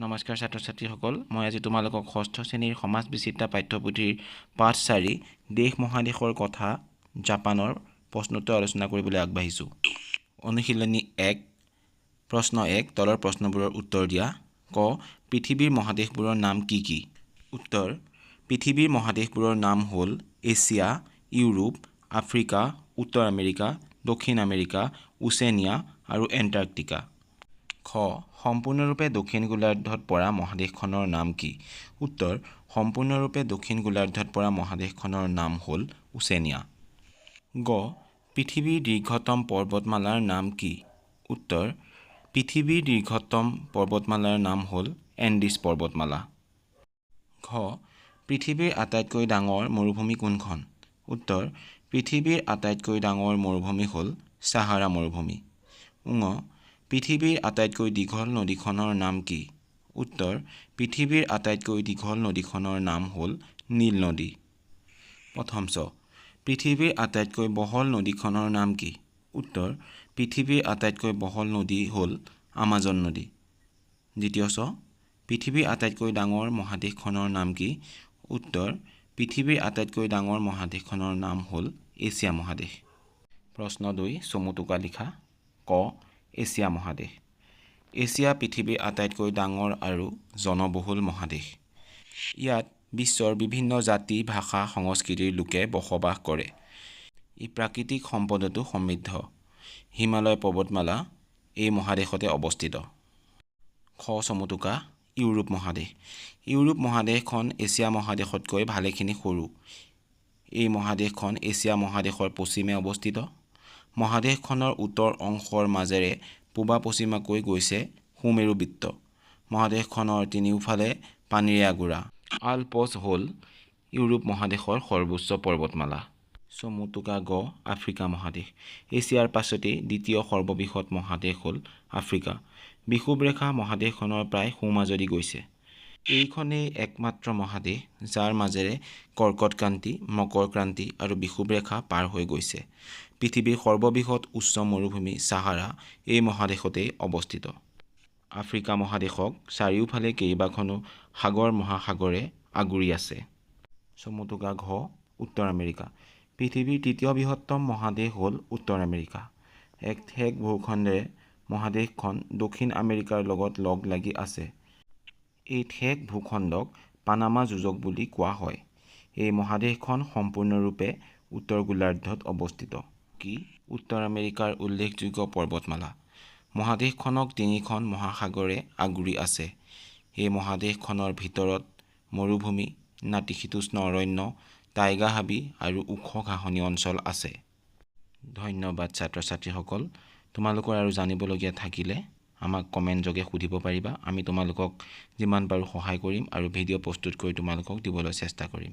নমস্কাৰ ছাত্ৰ ছাত্ৰীসকল মই আজি তোমালোকক ষষ্ঠ শ্ৰেণীৰ সমাজ বিচিত্ৰা পাঠ্যপুথিৰ পাঠ চাৰি দেশ মহাদেশৰ কথা জাপানৰ প্ৰশ্নোত্তৰ আলোচনা কৰিবলৈ আগবাঢ়িছোঁ। অনুশীলনী এক প্ৰশ্ন এক তলৰ প্ৰশ্নবোৰৰ উত্তৰ দিয়া। ক পৃথিৱীৰ মহাদেশবোৰৰ নাম কি কি? উত্তৰ পৃথিৱীৰ মহাদেশবোৰৰ নাম হ'ল এছিয়া ইউৰোপ আফ্ৰিকা উত্তৰ আমেৰিকা দক্ষিণ আমেৰিকা ওচেনিয়া আৰু এণ্টাৰ্কটিকা। খ সম্পূৰ্ণৰূপে দক্ষিণ গোলাৰ্ধত পৰা মহাদেশখনৰ নাম কি? উত্তৰ সম্পূৰ্ণৰূপে দক্ষিণ গোলাৰ্ধত পৰা মহাদেশখনৰ নাম হ'ল ওচেনিয়া গ পৃথিৱীৰ দীৰ্ঘতম পৰ্বতমালাৰ নাম কি? উত্তৰ পৃথিৱীৰ দীৰ্ঘতম পৰ্বতমালাৰ নাম হ'ল এণ্ডিছ পৰ্বতমালা। ঘ পৃথিৱীৰ আটাইতকৈ ডাঙৰ মৰুভূমি কোনখন? উত্তৰ পৃথিৱীৰ আটাইতকৈ ডাঙৰ মৰুভূমি হ'ল ছাহাৰা মৰুভূমি। ঙ পৃথিৱীৰ আটাইতকৈ দীঘল নদীখনৰ নাম কি? উত্তৰ পৃথিৱীৰ আটাইতকৈ দীঘল নদীখনৰ নাম হ'ল নীল নদী। প্ৰথম চ পৃথিৱীৰ আটাইতকৈ বহল নদীখনৰ নাম কি? উত্তৰ পৃথিৱীৰ আটাইতকৈ বহল নদী হ'ল আমাজন নদী। দ্বিতীয় চ পৃথিৱীৰ আটাইতকৈ ডাঙৰ মহাদেশখনৰ নাম কি? উত্তৰ পৃথিৱীৰ আটাইতকৈ ডাঙৰ মহাদেশখনৰ নাম হ'ল এছিয়া মহাদেশ। প্ৰশ্ন দুই চমু টোকা লিখা। ক এছিয়া মহাদেশ। এছিয়া পৃথিৱীৰ আটাইতকৈ ডাঙৰ আৰু জনবহুল মহাদেশ। ইয়াত বিশ্বৰ বিভিন্ন জাতি ভাষা সংস্কৃতিৰ লোকে বসবাস কৰে। ই প্ৰাকৃতিক সম্পদতো সমৃদ্ধ। হিমালয় পৰ্বতমালা এই মহাদেশতে অৱস্থিত। খ চমু টোকা ইউৰোপ মহাদেশ। ইউৰোপ মহাদেশখন এছিয়া মহাদেশতকৈ ভালেখিনি সৰু। এই মহাদেশখন এছিয়া মহাদেশৰ পশ্চিমে অৱস্থিত। মহাদেশখনৰ উত্তৰ অংশৰ মাজেৰে পূবা পশ্চিমাকৈ গৈছে সুমেৰু বৃত্ত। মহাদেশখনৰ তিনিওফালে পানীৰে আগুৰা। আলপছ হ'ল ইউৰোপ মহাদেশৰ সৰ্বোচ্চ পৰ্বতমালা। চমু টোকা গ আফ্ৰিকা মহাদেশ। এছিয়াৰ পাছতেই দ্বিতীয় সৰ্ববৃহৎ মহাদেশ হ'ল আফ্ৰিকা। বিষুৱৰেখা মহাদেশখনৰ প্ৰায় সোঁমাজদি গৈছে। এইখনেই একমাত্ৰ মহাদেশ যাৰ মাজেৰে কৰ্কটক্ৰান্তি মকৰক্ৰান্তি আৰু বিষুৱৰেখা পাৰ হৈ গৈছে। পৃথিৱীৰ সৰ্ববৃহৎ উচ্চ মৰুভূমি ছাহাৰা এই মহাদেশতেই অৱস্থিত। আফ্ৰিকা মহাদেশক চাৰিওফালে কেইবাখনো সাগৰ মহাসাগৰে আগুৰি আছে। চমু টোকা ঘ উত্তৰ আমেৰিকা। পৃথিৱীৰ তৃতীয় বৃহত্তম মহাদেশ হ'ল উত্তৰ আমেৰিকা। এক ঠেক ভূখণ্ডেৰে মহাদেশখন দক্ষিণ আমেৰিকাৰ লগত লগ লাগি আছে। এই ঠেক ভূখণ্ডক পানামা যোজক বুলি কোৱা হয়। এই মহাদেশখন সম্পূৰ্ণৰূপে উত্তৰ গোলাৰ্ধত অৱস্থিত। কি? উত্তৰ আমেৰিকাৰ উল্লেখযোগ্য পৰ্বতমালা। মহাদেশখনক তিনিখন মহাসাগৰে আগুৰি আছে। এই মহাদেশখনৰ ভিতৰত মৰুভূমি নাতিশীতোষ্ণ অৰণ্য টাইগা হাবি আৰু ওখ ঘাঁহনি অঞ্চল আছে। ধন্যবাদ ছাত্ৰ ছাত্ৰীসকল তোমালোকৰ আৰু জানিবলগীয়া থাকিলে আমাক কমেণ্ট যোগে সুধিব পাৰিবা। আমি তোমালোকক যিমান পাৰোঁ সহায় কৰিম আৰু ভিডিঅ' প্ৰস্তুত কৰি তোমালোকক দিবলৈ চেষ্টা কৰিম।